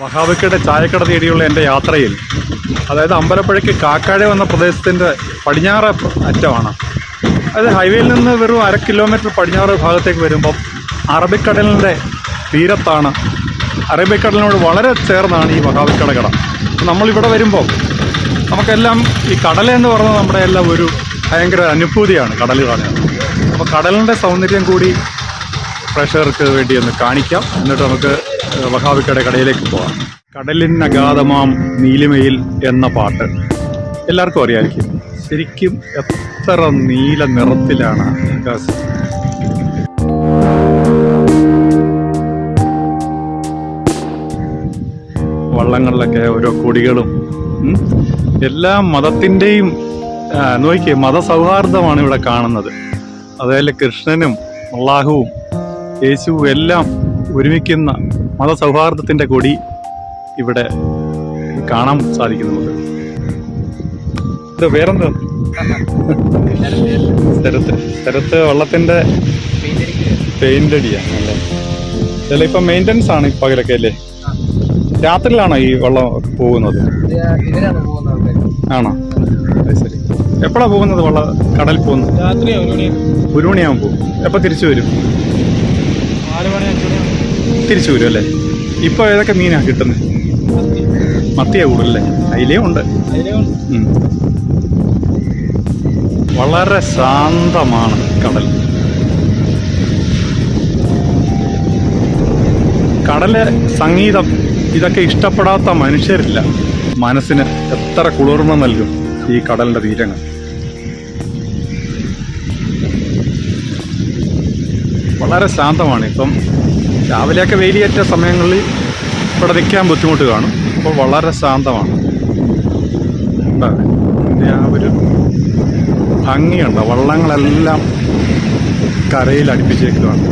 മഹാബലിയുടെ ചായക്കട തേടിയുള്ള എന്റെ യാത്രയിൽ അതായത് അമ്പലപ്പുഴയ്ക്ക് കാക്കാഴ വന്ന പ്രദേശത്തിന്റെ പടിഞ്ഞാറ് അറ്റമാണ്. അതായത് ഹൈവേയിൽ നിന്ന് വെറും അര കിലോമീറ്റർ പടിഞ്ഞാറ് ഭാഗത്തേക്ക് വരുമ്പം അറബിക്കടലിന്റെ തീരത്താണ്. അറബിക്കടലിനോട് വളരെ ചേർന്നാണ് ഈ മഹാബിക്കട കട. നമ്മളിവിടെ വരുമ്പോൾ നമുക്കെല്ലാം ഈ കടൽ എന്ന് പറഞ്ഞാൽ നമ്മുടെ എല്ലാം ഒരു ഭയങ്കര അനുഭൂതിയാണ് കടൽ കാണുന്നത് അപ്പോൾ കടലിന്റെ സൗന്ദര്യം കൂടി പ്രഷർക്ക് വേണ്ടി ഒന്ന് കാണിക്കാം. എന്നിട്ട് നമുക്ക് മഹാവിക്കയുടെ കടയിലേക്ക് പോവാം. കടലിൻ അഗാധമാം നീലിമയിൽ എന്ന പാട്ട് എല്ലാവർക്കും അറിയാമായിരിക്കും ശരിക്കും എത്ര നീല നിറത്തിലാണ് ആകാശം വള്ളങ്ങളിലൊക്കെ ഓരോ കൊടികളും എല്ലാ മതത്തിന്റെയും നോക്കിയേ മതസൗഹാർദ്ദമാണ് ഇവിടെ കാണുന്നത്. അതേപോലെ കൃഷ്ണനും അള്ളാഹുവും യേശുവും എല്ലാം ഒരുമിക്കുന്ന മതസൗഹാർദ്ദത്തിന്റെ കൊടി ഇവിടെ കാണാൻ സാധിക്കുന്നുണ്ട്. നമുക്ക് ഇത് വേറെന്താ? സ്ഥലത്ത് സ്ഥലത്ത് വെള്ളത്തിന്റെ പെയിന്റ് അടിയാണ് അല്ലേ? ചില ഇപ്പം മെയിന്റനൻസ് ആണ് പകലൊക്കെ അല്ലേ? രാത്രിയിലാണോ ഈ വെള്ളം പോകുന്നത്? ആണോ? ശരി. എപ്പോഴാ പോകുന്നത് വെള്ളം കടൽ പോകുന്നത്? രാത്രി ഒരു മണി ഒരു മണിയാകുമ്പോൾ എപ്പോൾ തിരിച്ചു വരും നാല് മണി അഞ്ച് മണി തിരിച്ചു വരും അല്ലേ? ഇപ്പോൾ ഏതൊക്കെ മീനാണ് കിട്ടുന്നത് മത്തിയാ കൂടുതലല്ലേ അതിലേ ഉണ്ട്. വളരെ ശാന്തമാണ് കടൽ. കടൽ സംഗീതം ഇതൊക്കെ ഇഷ്ടപ്പെടാത്ത മനുഷ്യരില്ല. മനസ്സിന് എത്ര കുളിർമ നൽകും ഈ കടലിന്റെ തീരങ്ങൾ. വളരെ ശാന്തമാണ്. ഇപ്പം രാവിലെയൊക്കെ വെയിലേറ്റ സമയങ്ങളിൽ ഇവിടെ നിൽക്കാൻ ബുദ്ധിമുട്ട് കാണും. അപ്പോൾ വളരെ ശാന്തമാണ്. ആ ഒരു ഭംഗിയുണ്ട്. വള്ളങ്ങളെല്ലാം കരയിൽ അടുപ്പിച്ചേക്കുകയാണ്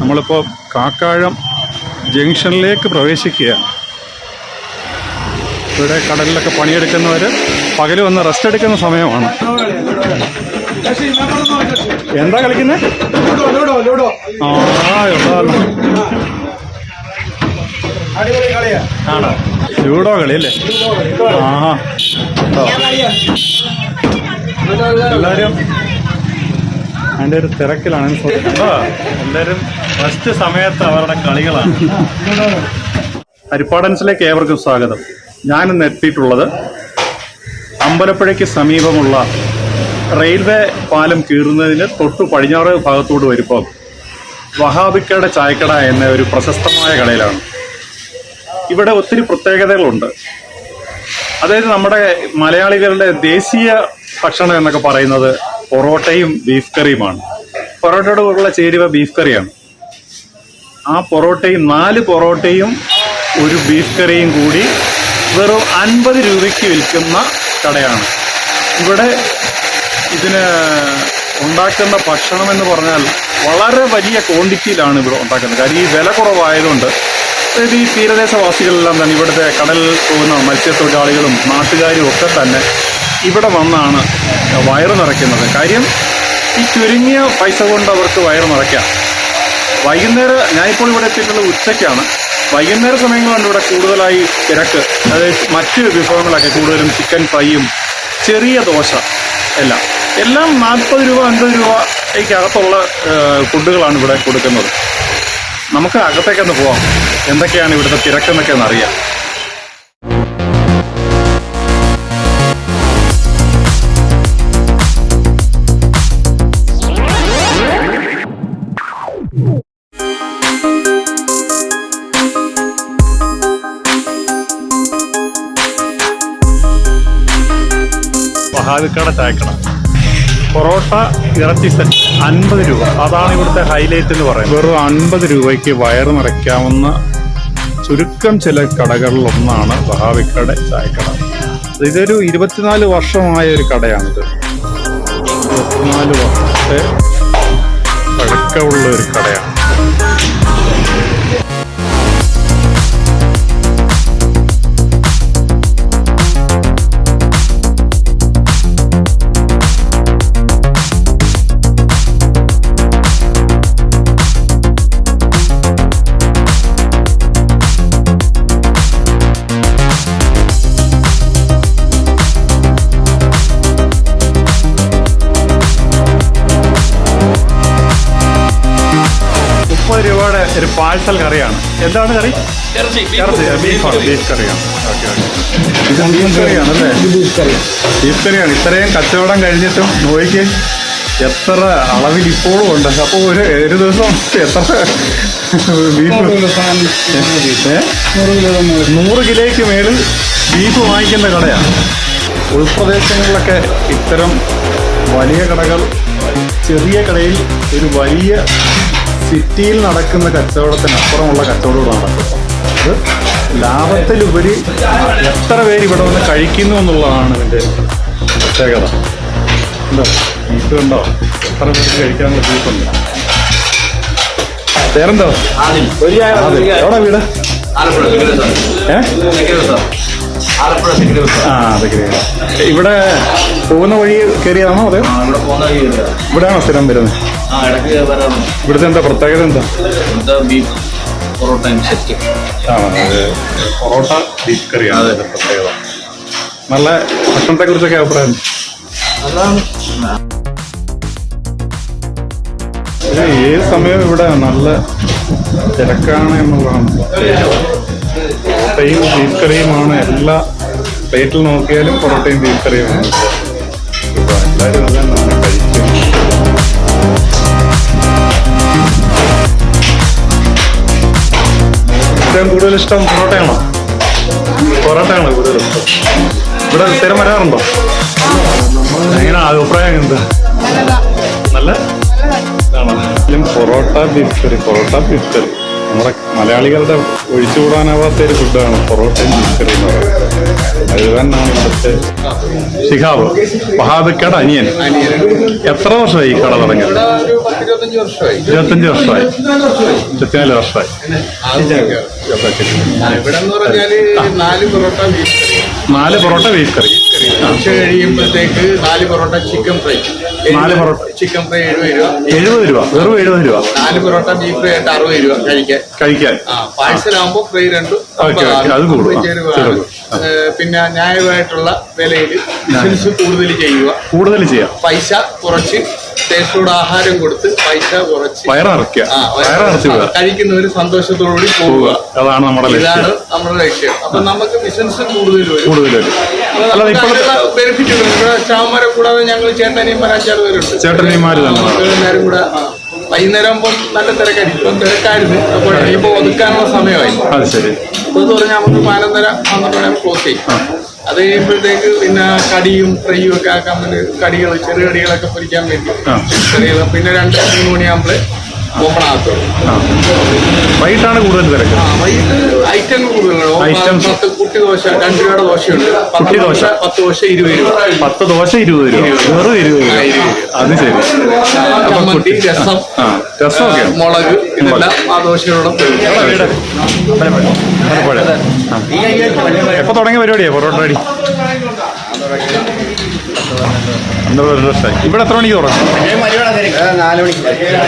നമ്മളിപ്പോൾ കാക്കാഴം ജംഗ്ഷനിലേക്ക് പ്രവേശിക്കുക ഇവിടെ കടലിലൊക്കെ പണിയെടുക്കുന്നവർ പകൽ വന്ന് റെസ്റ്റ് എടുക്കുന്ന സമയമാണ്. എന്താ കളിക്കുന്നത് ആ ആണോ? ലൂഡോ കളി അല്ലേ ആഹാ. ഉണ്ടോ? എല്ലാവരും അതിന്റെ ഒരു തിരക്കിലാണ് എല്ലാരും എല്ലാവരും ഫസ്റ്റ് സമയത്ത് അവരുടെ കളികളാണ്. ഹരിപ്പാടൻസിലേക്ക് ഏവർക്കും സ്വാഗതം. ഞാനിന്ന് എത്തിയിട്ടുള്ളത് അമ്പലപ്പുഴയ്ക്ക് സമീപമുള്ള റെയിൽവേ പാലം കീറുന്നതിന് തൊട്ട് പടിഞ്ഞാറ് ഭാഗത്തോട് വരുമ്പോൾ വഹാബിക്കയുടെ ചായക്കട എന്ന ഒരു പ്രശസ്തമായ കടയിലാണ്. ഇവിടെ ഒത്തിരി പ്രത്യേകതകളുണ്ട്. അതായത് നമ്മുടെ മലയാളികളുടെ ദേശീയ ഭക്ഷണം എന്നൊക്കെ പറയുന്നത് പൊറോട്ടയും ബീഫ് കറിയുമാണ്. പൊറോട്ടയുടെ കൂടെയുള്ള ചേരുവ ബീഫ് കറിയാണ്. ആ പൊറോട്ടയും നാല് പൊറോട്ടയും ഒരു ബീഫ് കറിയും കൂടി വെറും അൻപത് രൂപയ്ക്ക് വിൽക്കുന്ന കടയാണ്. ഇവിടെ ഇതിന് ഉണ്ടാക്കുന്ന ഭക്ഷണം എന്ന് പറഞ്ഞാൽ വളരെ വലിയ ക്വാണ്ടിറ്റിയിലാണ് ഇവിടെ ഉണ്ടാക്കുന്നത്. കാര്യം ഈ വില കുറവായതുകൊണ്ട് അതായത് ഈ തീരദേശവാസികളെല്ലാം തന്നെ ഇവിടുത്തെ കടലിൽ പോകുന്ന മത്സ്യത്തൊഴിലാളികളും നാട്ടുകാരും ഒക്കെ തന്നെ ഇവിടെ വന്നാണ് വയറ് നിറയ്ക്കുന്നത്. കാര്യം ഈ ചുരുങ്ങിയ പൈസ കൊണ്ട് അവർക്ക് വയറ് നിറയ്ക്കാം. വൈകുന്നേരം ഞാനിപ്പോൾ ഇവിടെ എത്തിയിട്ടുള്ളത് ഉച്ചയ്ക്കാണ്. വൈകുന്നേര സമയങ്ങളുണ്ട് ഇവിടെ കൂടുതലായി തിരക്ക്. അതായത് മറ്റ് വിഭവങ്ങളൊക്കെ കൂടുതലും ചിക്കൻ ഫ്രൈയും ചെറിയ ദോശ എല്ലാം. എല്ലാം നാൽപ്പത് രൂപ അൻപത് രൂപയ്ക്കകത്തുള്ള ഫുഡുകളാണ് ഇവിടെ കൊടുക്കുന്നത്. നമുക്ക് അകത്തേക്കൊന്ന് പോവാം. എന്തൊക്കെയാണ് ഇവിടുത്തെ തിരക്കെന്നൊക്കെ ഒന്ന് അറിയാം. മഹാവിക്കട ചായക്കട. പൊറോട്ട ഇറച്ചി സെറ്റ് അൻപത് രൂപ. അതാണ് ഇവിടുത്തെ ഹൈലൈറ്റ് എന്ന് പറയുന്നത്. വെറും അൻപത് രൂപയ്ക്ക് വയറ് നിറയ്ക്കാവുന്ന ചുരുക്കം ചില കടകളിൽ ഒന്നാണ് മഹാവിക്കട ചായക്കട ഇതൊരു ഇരുപത്തിനാല് വർഷമായ ഒരു കടയാണിത്. ഇരുപത്തിനാല് വർഷത്തെ പഴക്കമുള്ള ഒരു കടയാണ്. പാഴ്സൽ കറിയാണ്. എന്താണ് കറി? ഇറച്ചി ബീഫാണ് ബീഫ് കറിയാണ്. Okay okay. ബീഫ് കറിയാണ് അല്ലേ? ബീഫ് കറിയാണ്. ഇത്രയും കച്ചവടം കഴിഞ്ഞിട്ടും നോയിക്ക് എത്ര അളവിൽ ഇപ്പോഴും ഉണ്ട്. അപ്പോൾ ഒരു ഒരു ദിവസം എത്ര ബീഫ്? നൂറ് കിലോയ്ക്ക് മേളിൽ ബീഫ് വാങ്ങിക്കുന്ന കടയാണ്. ഉൾപ്രദേശങ്ങളിലൊക്കെ ഇത്തരം വലിയ കടകൾ ചെറിയ കടയിൽ ഒരു വലിയ സിറ്റിയിൽ നടക്കുന്ന കച്ചവടത്തിനപ്പുറമുള്ള കച്ചവടമാണ് നടക്കുന്നത് അത് ലാഭത്തിലുപരി എത്ര പേര് ഇവിടെ വന്ന് കഴിക്കുന്നു എന്നുള്ളതാണ് ഇതിന്റെ പ്രത്യേകത. ഉണ്ടോ? ബീഫ് ഉണ്ടോ എത്ര പേർക്ക് കഴിക്കാനുള്ള ബീഫുണ്ട് പേരെന്തോ? എവിടെ വീട്? ആ അതൊക്കെ ഇവിടെ പോകുന്ന വഴി കയറിയതാണോ അതെ? ഇവിടെയാണോ സ്ഥിരം വരുന്നത്? ഇവിടുത്തെ എന്താ പ്രത്യേകത എന്താ? ഇവിടുത്തെ ബീഫ് സെറ്റ് പൊറോട്ട ബീഫ് കറിയാണ് പ്രത്യേകത. നല്ല ഭക്ഷണത്തെ കുറിച്ചൊക്കെ അഭിപ്രായം ഏത് സമയം ഇവിടെ നല്ല തിരക്കാണ് എന്നുള്ളതാണ്. പൊറോട്ടയും ബീഫ് കറിയുമാണ് എല്ലാ പ്ലേറ്റിൽ നോക്കിയാലും പൊറോട്ടയും ബീഫ് കറിയുമാണ് എല്ലാവരും അതെന്നാണ് കഴിക്കുന്നത് ഏറ്റവും കൂടുതൽ ഇഷ്ടം പൊറോട്ടയാണോ? പൊറോട്ടയാണോ ഇഷ്ടം ഇവിടെ സ്ഥിരം വരാറുണ്ടോ? എങ്ങനെ അഭിപ്രായം എന്താ? നല്ല? Porotta beef curry porotta beef curry നമ്മുടെ മലയാളികളുടെ ഒഴിച്ചുകൂടാനാവാത്ത ഒരു ഫുഡാണ് പൊറോട്ടയും ബീഫ് കറി എന്ന് പറയുന്നത്. തന്നെയാണ് ഇവിടുത്തെ ഷിഹാബ് വഹാബിക്കട അനിയൻ. എത്ര വർഷമായി ഈ കട തുടങ്ങിയത്? ഇരുപത്തഞ്ച് വർഷമായി. ഇരുപത്തിനാല് വർഷമായി. നാല് പൊറോട്ട ബീഫ് കറി. ഉച്ച കഴിയുമ്പോഴത്തേക്ക് നാല് പൊറോട്ട ചിക്കൻ ഫ്രൈ നാല് പൊറോട്ട. ചിക്കൻ ഫ്രൈ എഴുപത് രൂപ. എഴുപത് രൂപ. വെറും എഴുപത് രൂപ. നാല് പൊറോട്ട ബീഫ് ഫ്രൈ ആയിട്ട് അറുപത് രൂപ കഴിക്കാൻ. കഴിക്കാൻ. ആ പാഴ്സലാകുമ്പോൾ ഫ്രൈ രണ്ടും അത് കൂടും. പിന്നെ ന്യായമായിട്ടുള്ള വിലയിൽ ബിസിനസ് കൂടുതൽ ചെയ്യുക. കൂടുതൽ ചെയ്യാം. പൈസ കുറച്ച് ടേസ്റ്റോട് ആഹാരം കൊടുത്ത് പൈസ കുറച്ച് വയറിറക്കുക നിറയ്ക്കുക ആ, വയറ് നിറച്ച് വിടുക കഴിക്കുന്നവര് സന്തോഷത്തോടുകൂടി പോവുക. അതാണ് നമ്മുടെ ഇതാണ് നമ്മുടെ ലക്ഷ്യം. അപ്പൊ നമുക്ക് ബിസിനസ് കൂടുതൽ വരും. കൂടുതൽ ബെനിഫിറ്റ് ഇവിടെ സ്റ്റാഫ്മാരെ കൂടാതെ ഞങ്ങൾ ചേട്ടനിയന്മാർ അഞ്ചാറ് പേരുണ്ട് ചേട്ടനിയന്മാർ എല്ലാവരും കൂടെ വൈകുന്നേരം ആകുമ്പോൾ നല്ല തിരക്കായിരിക്കും. ഇപ്പം തിരക്കായിരുന്നു. അപ്പോൾ ഇപ്പോൾ ഒതുക്കാനുള്ള സമയമായി. അത് ശരി. എന്ന് പറഞ്ഞാൽ നമുക്ക് പതിനൊന്നര പന്ത്രണ്ട് മണി ക്ലോസ് ചെയ്യും അത് കഴിയുമ്പോഴത്തേക്ക് പിന്നെ കടിയും ഫ്രൈയും ഒക്കെ ആക്കാൻ വേണ്ടി കടികൾ ചെറിയ കടികളൊക്കെ പൊരിക്കാൻ വേണ്ടി. ചെറിയ പിന്നെ രണ്ട് മൂന്ന് മണിയാകുമ്പോൾ വൈകിട്ടാണ് കൂടുതൽ തിരക്ക്. വൈകിട്ട് ഐറ്റം കുട്ടി ദോശ രണ്ട് രൂപയുടെ ദോശയുണ്ട്. പത്ത് കുട്ടി ദോശ. പത്ത് ദോശ ഇരുപത് രൂപ. പത്ത് ദോശ ഇരുപത് രൂപ. വെറും ഇരുപത് രൂപ. അത് ശരി. ചമ്മന്തി കുട്ടി- രസം ആ രസമൊക്കെ മുളക് ഇതെല്ലാം ആ ദോശയോടൊപ്പം. എപ്പോ തുടങ്ങിയ പരിപാടിയാ പൊറോട്ട അടി? ഇവിടെ എത്ര മണിക്ക് തുടങ്ങും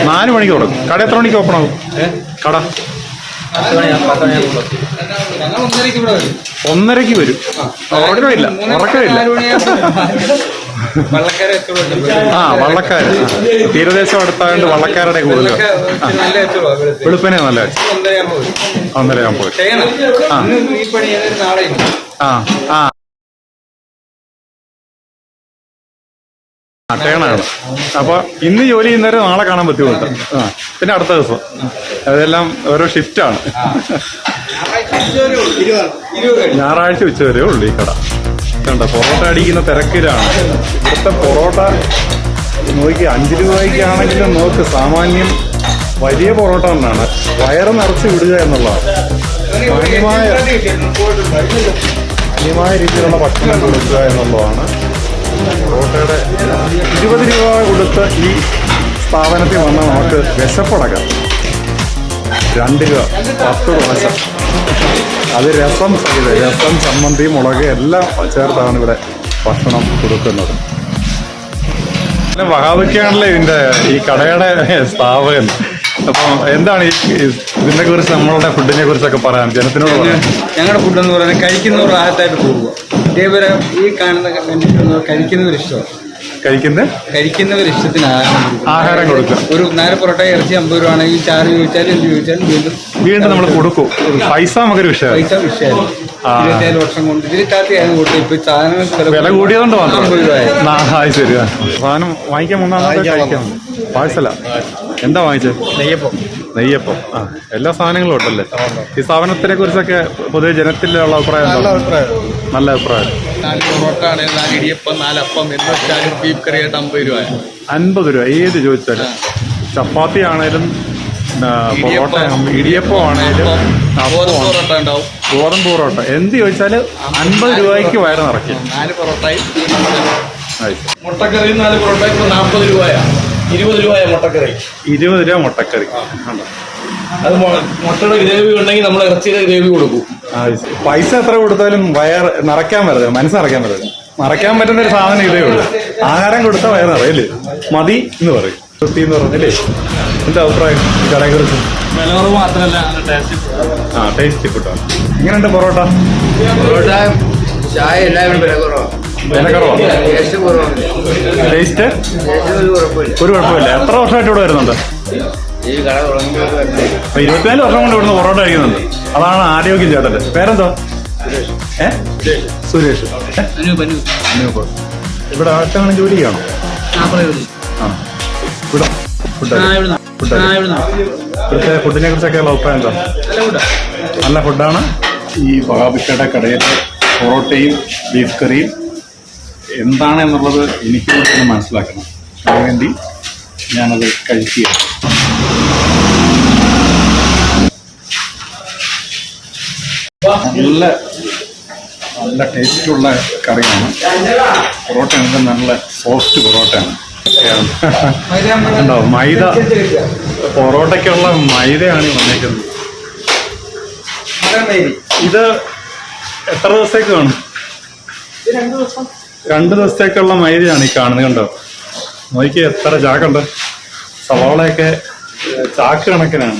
നാല് മണിക്ക് തുടങ്ങും കട എത്ര മണിക്ക് ഓപ്പൺ ആകും കട? ഒന്നരക്ക് വരും. ഒന്നരക്ക് ഉറക്കില്ല ആ വള്ളക്കാര്. തീരദേശം അടുത്തായതുകൊണ്ട് വള്ളക്കാരുടെ കൂടുതൽ വെളുപ്പിനെ നല്ല ഒന്നരയാകുമ്പോൾ ആ. ആ. ആ. ടേണാണ് അപ്പൊ ഇന്ന് ജോലി ചെയ്യുന്നവരെ നാളെ കാണാൻ ബുദ്ധിമുട്ട് പിന്നെ അടുത്ത ദിവസം. അതെല്ലാം ഓരോ ഷിഫ്റ്റാണ് ഞായറാഴ്ച ഉച്ച വരെ ഉള്ളു ഈ കട. കണ്ട പൊറോട്ട അടിക്കുന്ന തിരക്കിലാണ്. ഇവിടുത്തെ പൊറോട്ട നോക്കി അഞ്ച് രൂപയ്ക്കാണെങ്കിലും നോക്ക് സാമാന്യം വലിയ പൊറോട്ട തന്നെയാണ് വയറ് നിറച്ച് വിടുക എന്നുള്ളതാണ്. മാന്യമായ മാന്യമായ രീതിയിലുള്ള ഭക്ഷണം കൊടുക്കുക എന്നുള്ളതാണ്. ഈ സ്ഥാപനത്തിൽ വന്നാൽ നമുക്ക് വിശപ്പടക്കാം. രണ്ട് രൂപ പത്ത് ദോശ. അത് രസം ഇത് രസം ചമ്മന്തി മുളക് എല്ലാം ചേർത്താണ് ഇവിടെ ഭക്ഷണം കൊടുക്കുന്നത്. പിന്നെ വഹാബിക്കാണല്ലോ ഇതിന്റെ ഈ കടയുടെ സ്ഥാപകൻ. അപ്പം എന്താണ് ഈ ഇതിനെ കുറിച്ച് നമ്മളുടെ ഫുഡിനെ കുറിച്ചൊക്കെ പറയാൻ? ജനത്തിനോട് ഞങ്ങളുടെ ഫുഡ് എന്ന് പറയുന്നത് കഴിക്കുന്നവർ ആദ്യത്തായിട്ട് പോകുക ഇതേപോലെ ഈ കാണുന്ന കഴിക്കുന്നവർ ഇഷ്ടമാണ് കഴിക്കുന്നത് കഴിക്കുന്നവർ ഇഷ്ടത്തിന് ആഹാരം കൊടുക്കും. കൊടുക്കുക. ഒരു നാല് പൊറോട്ട ഇറച്ചി അമ്പത് രൂപ ആണെങ്കിൽ ചാറ് ചോദിച്ചാലും എന്ത് ചോദിച്ചാലും വീണ്ടും വീണ്ടും നമ്മൾ കൊടുക്കും. പൈസ നമുക്കൊരു വിഷയം പൈസ വർഷം കൊണ്ട് കൊടുത്തത് ഇപ്പൊ സാധനം വില കൂടിയതുകൊണ്ട് അമ്പത് ശരി സാധനം വാങ്ങിക്കാൻ പാഴ്സല. എന്താ വാങ്ങിച്ചത്? നെയ്യപ്പം. നെയ്യപ്പം. ആ എല്ലാ സാധനങ്ങളും ഉണ്ടല്ലേ? ഈ സ്ഥാപനത്തിനെ കുറിച്ചൊക്കെ പൊതുവെ ജനത്തിലുള്ള അഭിപ്രായം. നല്ല അഭിപ്രായം. നാല് പൊറോട്ട ആണെങ്കിൽ നാല് ഇടിയപ്പം നാല് അപ്പം എന്ന് വെച്ചാലും ബീഫ് കറി ആയിട്ട് അമ്പത് രൂപ. അൻപത് രൂപ. ഏത് ചോദിച്ചാലും. ചപ്പാത്തി ആണേലും പൊറോട്ട ഇടിയപ്പം. ആണേലും ഗോതമ്പ് പൊറോട്ട. ഉണ്ടാവും. ഗോതമ്പ് പൊറോട്ട. എന്ത് ചോദിച്ചാൽ അൻപത് രൂപയ്ക്ക് വയറ് നിറയ്ക്കും. നാല് പൊറോട്ടയും മുട്ടക്കറിയും മുട്ടക്കറി നാല് പൊറോട്ടയും നാൽപ്പത് രൂപയാ. ഇരുപത് രൂപയാണ് മുട്ടക്കറി. ഇരുപത് രൂപ മുട്ടക്കറി. കണ്ടോ? അത് മുട്ടയുടെ ഗ്രേവി ഉണ്ടെങ്കിൽ നമ്മൾ ഇറച്ചിയുടെ ഗ്രേവി കൊടുക്കും. പൈസ എത്ര കൊടുത്താലും വയർ നിറയ്ക്കാൻ പറ്റില്ല മനസ്സ് നിറയ്ക്കാൻ പറ്റില്ല. നിറയ്ക്കാൻ പറ്റുന്ന ഒരു സാധനം ഇതേ ഉള്ളൂ. ആഹാരം കൊടുത്താൽ വയർ നിറയല്ലേ? മതി എന്ന് പറയും. തൃപ്തി എന്ന് പറഞ്ഞല്ലേ? എന്താ അഭിപ്രായം? കടയെ കുറിച്ച് വില മാത്രമല്ല നല്ല ടേസ്റ്റ് ആ ടേസ്റ്റി ഫുഡാണ് എങ്ങനെയുണ്ട് പൊറോട്ട? പൊറോട്ട ചായ എല്ലാവരും വില കുറവാണ് വില കുറവാണ് ടേസ്റ്റ് കുറവാണ്. ടേസ്റ്റ്? ടേസ്റ്റ് ഒരു കുഴപ്പമില്ല. എത്ര വർഷമായിട്ട് ഇവിടെ വരുന്നുണ്ട്? ഇരുപത്തിനാല് വർഷം കൊണ്ട് ഇവിടുന്ന് പൊറോട്ട കഴിക്കുന്നുണ്ട്. അതാണ് ആരോഗ്യം ചേട്ടന്റെ. പേരെന്തോ? ഏ? സുരേഷ്? അനൂപ്. ഇവിടെ ആർക്കാണ് ജോലി ചെയ്യണോ? ആ. ഇവിടെ ഇവിടുത്തെ ഫുഡിനെ കുറിച്ചൊക്കെയുള്ള അഭിപ്രായം എന്താ? നല്ല ഫുഡാണ് ഈ വഹാബിക്കയുടെ കടയിൽ പൊറോട്ടയും ബീഫ് കറിയും എന്താണ് എന്നുള്ളത് എനിക്ക് ഒന്ന് മനസ്സിലാക്കണം. അതിനുവേണ്ടി ഞാനത് കഴിക്കുക നല്ല നല്ല ടേസ്റ്റുള്ള കറിയാണ്. പൊറോട്ട ആണെങ്കിൽ നല്ല സോഫ്റ്റ് പൊറോട്ടയാണ്. ഉണ്ടോ മൈദ പൊറോട്ടയ്ക്കുള്ള മൈദയാണ് ഈ വന്നേക്കുന്നത്. ഇത് എത്ര ദിവസത്തേക്ക് കാണും? രണ്ട് ദിവസത്തേക്കുള്ള മൈദയാണ് ഈ കാണുന്നത് കണ്ടോ? നോക്കി എത്ര ചാക്കുണ്ട്. സവാളയൊക്കെ ചാക്ക് കണക്കിനാണ്.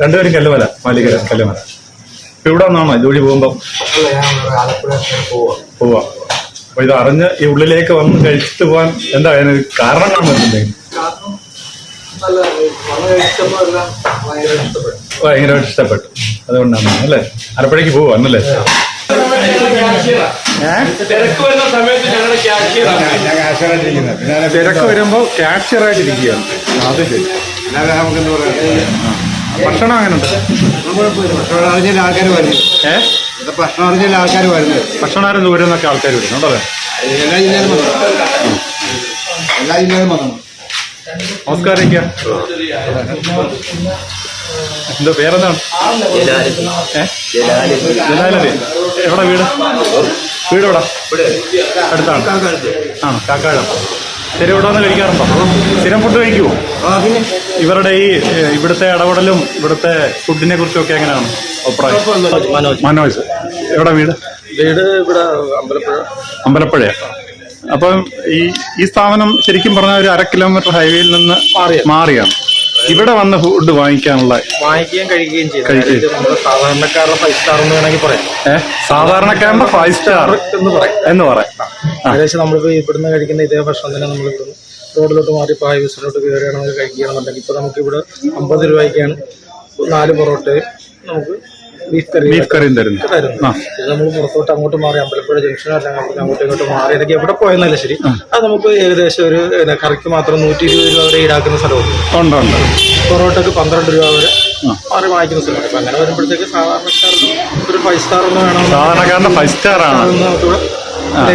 രണ്ടുപേരും കല്ലുമല മാലികര കല്ലുമല. ഇപ്പൊ ഇവിടെ വന്നാണോ? ഇതുവഴി പോകുമ്പോ? പോവാ. അപ്പൊ ഇത് അറിഞ്ഞ് ഈ ഉള്ളിലേക്ക് വന്ന് കഴിച്ചിട്ട് പോവാൻ എന്താ അതിന് കാരണം കാണുന്നുണ്ടെങ്കിൽ ഭയങ്കരമായിട്ട് ഇഷ്ടപ്പെട്ടു. അതുകൊണ്ടാണ് അല്ലേ? അരപ്പഴേക്ക് പോവാ എന്നല്ലേ തിരക്ക് വരുന്ന വരുമ്പോ ക്യാഷ്യർ ആയിട്ട് ഇരിക്കുകയാണ് അത് ശരി. ഭക്ഷണം അങ്ങനെ ഉണ്ട് ഭക്ഷണം അറിഞ്ഞ ആൾക്കാർ വരുന്നത് ഏ? ഭക്ഷണം അറിഞ്ഞ ആൾക്കാർ വരുന്നത് ഭക്ഷണാരം ദൂരം എന്നൊക്കെ ആൾക്കാർ എല്ലാ ജില്ലയിലും വന്നു എല്ലാ ജില്ലയിലും വന്നു നമസ്കാരം. എന്തോ പേരെന്താണ്? ജലാലി. എവിടെ വീട്? വീട് എവിടെ അടുത്താണ്. ആണ് കാക്കാഴം ശരി ഇവിടെ വന്ന് കഴിക്കാറുണ്ടോ? സ്ഥിരം ഫുഡ് കഴിക്കുമോ ഇവരുടെ ഈ ഇവിടുത്തെ ഇടപെടലും ഇവിടുത്തെ ഫുഡിനെ കുറിച്ചൊക്കെ എങ്ങനെയാണ് അഭിപ്രായം? മനോജ്. എവിടെ വീട്? വീട് ഇവിടെ അമ്പലപ്പുഴ. അമ്പലപ്പുഴയാ. അപ്പം ഈ ഈ സ്ഥാപനം ശരിക്കും പറഞ്ഞാൽ ഒരു അര കിലോമീറ്റർ ഹൈവേയിൽ നിന്ന് മാറിയാണ്. ഇവിടെ വന്ന് ഫുഡ് വാങ്ങിക്കാനുള്ള വാങ്ങിക്കുകയും കഴിക്കുകയും കഴിക്കുകയും. സാധാരണക്കാരുടെ ഫൈവ് സ്റ്റാർ എന്ന് വേണമെങ്കിൽ പറയാം. സാധാരണക്കാരുടെ ഫൈവ് സ്റ്റാർ എന്ന് പറയാം. എന്ന് പറയാം. ഏകദേശം നമ്മളിപ്പോ ഇവിടുന്ന് കഴിക്കുന്ന ഇതേ ഭക്ഷണം തന്നെ നമ്മൾ ഇവിടുന്ന് റോഡിലോട്ട് മാറി ഇപ്പോൾ ഹൈവേസിലോട്ട് കയറുകയാണെങ്കിൽ കഴിക്കുകയാണെന്നുണ്ടെങ്കിൽ ഇപ്പോൾ നമുക്ക് ഇവിടെ അമ്പത് രൂപയ്ക്കാണ് നാല് പൊറോട്ടയും നമുക്ക് ബീഫ് കറി ബീഫ് കറിയും തരുന്നു. നമ്മൾ പുറത്തോട്ട് അങ്ങോട്ട് മാറി അമ്പലപ്പുഴ ജംഗ്ഷനോ അല്ലെങ്കിൽ അങ്ങോട്ട് ഇങ്ങോട്ട് മാറി. ഇതൊക്കെ എവിടെ പോയെന്നല്ല ശരി. അത് നമുക്ക് ഏകദേശം ഒരു കറിക്ക് മാത്രം നൂറ്റി ഇരുപത് രൂപ വരെ ഈടാക്കുന്ന സ്ഥലമുണ്ട് ഉണ്ട് ഉണ്ട്. പൊറോട്ടക്ക് പന്ത്രണ്ട് രൂപ വരെ. മാറി വാങ്ങിക്കുന്ന സ്ഥലമുണ്ട്. അപ്പൊ അങ്ങനെ വരുമ്പോഴത്തേക്ക് സാധാരണക്കാർക്ക് ഒരു ഫൈവ് സ്റ്റാർ ഒന്ന് വേണം സാധാരണക്കാരുടെ ഫൈവ് സ്റ്റാർ ആണ്. അതെ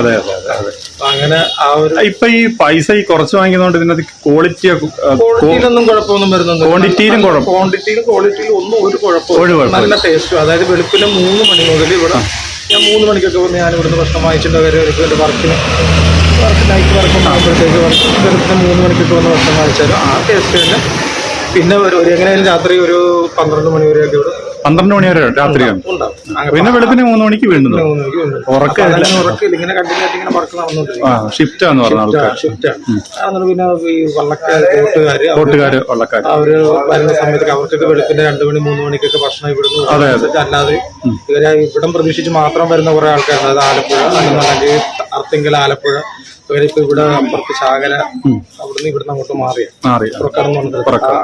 അതെ അതെ അതെ. അങ്ങനെ ആ ഒരു ഇപ്പൊ ഈ പൈസ ഈ കുറച്ച് വാങ്ങിക്കുന്നതുകൊണ്ട് ഇതിനകത്ത് ക്വാളിറ്റി ക്വാളിറ്റിയിലൊന്നും കുഴപ്പമൊന്നും വരുന്നുണ്ട് ക്വാണ്ടിറ്റിയിലും കുഴപ്പം. ക്വാണ്ടിറ്റിയിലും ക്വാളിറ്റിയിലും ഒന്നും ഒരു കുഴപ്പമില്ല. നല്ല ടേസ്റ്റും അതായത് വെളുപ്പിന് മൂന്ന് മണി മുതൽ ഇവിടെ ഞാൻ മൂന്ന് മണിക്കൊക്കെ വന്ന് ഞാൻ ഇവിടുന്ന് ഭക്ഷണം വാങ്ങിച്ചിട്ട് വരെ വർക്കിന് വർക്ക് നൈറ്റ് വർക്ക് ഉണ്ടാകുമ്പോഴത്തേക്ക് വർക്ക് വെളുപ്പിന് മൂന്ന് മണിക്കൊക്കെ വന്ന് ഭക്ഷണം വാങ്ങിച്ചാലും ആ ടേസ്റ്റ് തന്നെ. പിന്നെ ഒരു ഒരു എങ്ങനെയായാലും രാത്രി ഒരു പന്ത്രണ്ട് മണി വരെയൊക്കെ ഇവിടെ പന്ത്രണ്ട് മണി വരെ രാത്രിയാണ്. പിന്നെ വെളുപ്പിന് മൂന്ന് മണിക്ക് വീണ്ടും തുടങ്ങും. മൂന്ന് മണിക്ക് വീണ്ടും. ഉറക്കം അപ്പൊ അതങ്ങനെ ഉറക്കമില്ല ഇങ്ങനെ കണ്ടിന്യൂ ഇങ്ങനെ വർക്ക് നടന്നുകൊണ്ടിരിക്കും. ആ ഷിഫ്റ്റാന്ന് പറഞ്ഞ ആൾക്കാർ ഷിഫ്റ്റ് പിന്നെ ഈ വള്ളക്കാര് കൂട്ടുകാര് വള്ളക്കാർ അവർ വരുന്ന സമയത്ത് അവർക്കൊക്കെ വെളുപ്പിന്റെ രണ്ടു മണി മൂന്ന് മണിക്കൊക്കെ ഭക്ഷണം ഇവിടുന്ന് അതെ, അല്ലാതെ ഇവരെ ഇവിടം പ്രതീക്ഷിച്ച് മാത്രം വരുന്ന കുറെ ആൾക്കാർ അതായത് ആലപ്പുഴ അല്ലെങ്കിൽ അർത്തിങ്കൽ ആലപ്പുഴ. ഇവരിപ്പോ ഇവിടെ അപ്പുറത്ത് ശാകര അവിടുന്ന് ഇവിടുന്ന് അങ്ങോട്ട് മാറിയ. മാറി പുറക്കാറുണ്ട്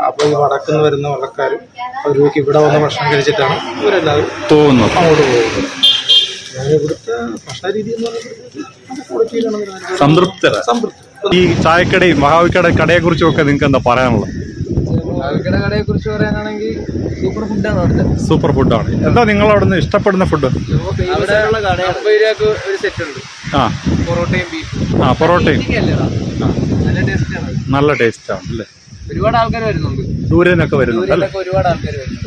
അപ്പൊ ഈ വടക്കുന്ന് വരുന്ന വള്ളക്കാര് അവർക്ക് ഇവിടെ വന്ന ഭക്ഷണം കഴിച്ചിട്ടാണ് ഇവരെല്ലാവരും തോന്നുന്നു. അങ്ങോട്ട് പോകുന്നത് ഞാൻ ഇവിടുത്തെ ഭക്ഷണ രീതി എന്ന് പറയുന്നത് സംതൃപ്തര. സംതൃപ്തി ഈ ചായക്കടയും മഹാവിക്കട കടയെ കുറിച്ചും ഒക്കെ നിങ്ങൾക്ക് എന്താ പറയാനുള്ളത് മഹാവിക്കട കടയെ കുറിച്ച് പറയാനാണെങ്കിൽ സൂപ്പർ ഫുഡാണ് അവിടുത്തെ സൂപ്പർ ഫുഡാണ് എന്താ നിങ്ങൾ അവിടെ നിന്ന് ഇഷ്ടപ്പെടുന്ന ഫുഡ് ഒരു സെറ്റ് ഉണ്ട്. ആ. പൊറോട്ടയും ബീഫും ആ പൊറോട്ടയും. നല്ല ടേസ്റ്റ് ആണ്. അല്ലേ? ഒരുപാട് ആൾക്കാർ വരുന്നുണ്ട്. ദൂരെ നിന്നൊക്കെ വരുന്നുണ്ട് ഒരുപാട് ആൾക്കാർ വരുന്നു?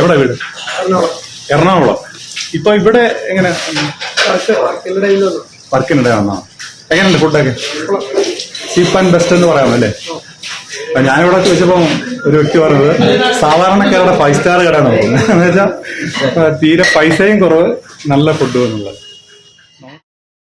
എവിടെ വീട്? എറണാകുളം. ഇപ്പൊ ഇവിടെ എങ്ങനെ? വർക്കിനിടെ ആണോ എങ്ങനെയുണ്ട് ഫുഡൊക്കെ? ചീപ്പ് ആൻഡ് ബെസ്റ്റ് എന്ന് പറയാമോ അല്ലേ? അപ്പൊ ഞാനിവിടെ ചോദിച്ചപ്പോൾ ഒരു വ്യക്തി പറഞ്ഞത് സാധാരണക്കാരുടെ ഫൈവ് സ്റ്റാർ കടയാണ് എന്ന് വെച്ചാൽ തീരെ പൈസയും കുറവ് നല്ല ഫുഡും എന്നുള്ളത്.